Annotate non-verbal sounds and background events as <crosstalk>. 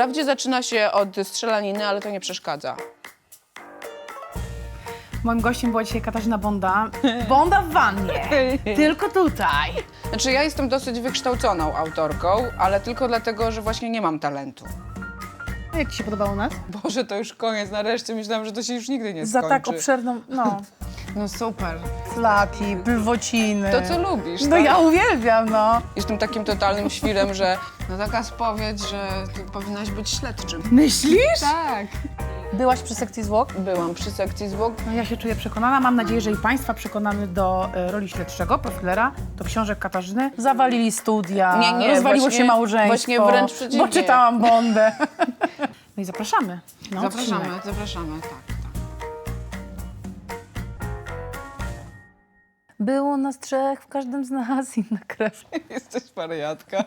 Wprawdzie zaczyna się od strzelaniny, ale to nie przeszkadza. Moim gościem była dzisiaj Katarzyna Bonda. Bonda w wannie. <laughs> Tylko tutaj. Znaczy ja jestem dosyć wykształconą autorką, ale tylko dlatego, że właśnie nie mam talentu. A Jak ci się podobało u nas? Boże, to już koniec, nareszcie myślałam, że to się już nigdy nie Za skończy. tak obszerną, no, <laughs> No super. flaki, bywociny. To co lubisz, No tak? ja uwielbiam, no. Jestem takim totalnym świrem, że no taka spowiedź, że ty powinnaś być śledczym. Myślisz? Tak. Byłaś przy sekcji zwłok? Byłam przy sekcji zwłok. No ja się czuję przekonana. Mam nadzieję, że i Państwa przekonany do e, roli śledczego, profilera, do książek Katarzyny. Zawalili studia, Nie, nie, rozwaliło właśnie- się małżeństwo. właśnie wręcz przeciwnie. Bo czytałam Bondę. <laughs> No i zapraszamy. na Zapraszamy, odcinek. zapraszamy, tak. Było nas trzech, w każdym z nas inna krew. <laughs> Jesteś wariatka.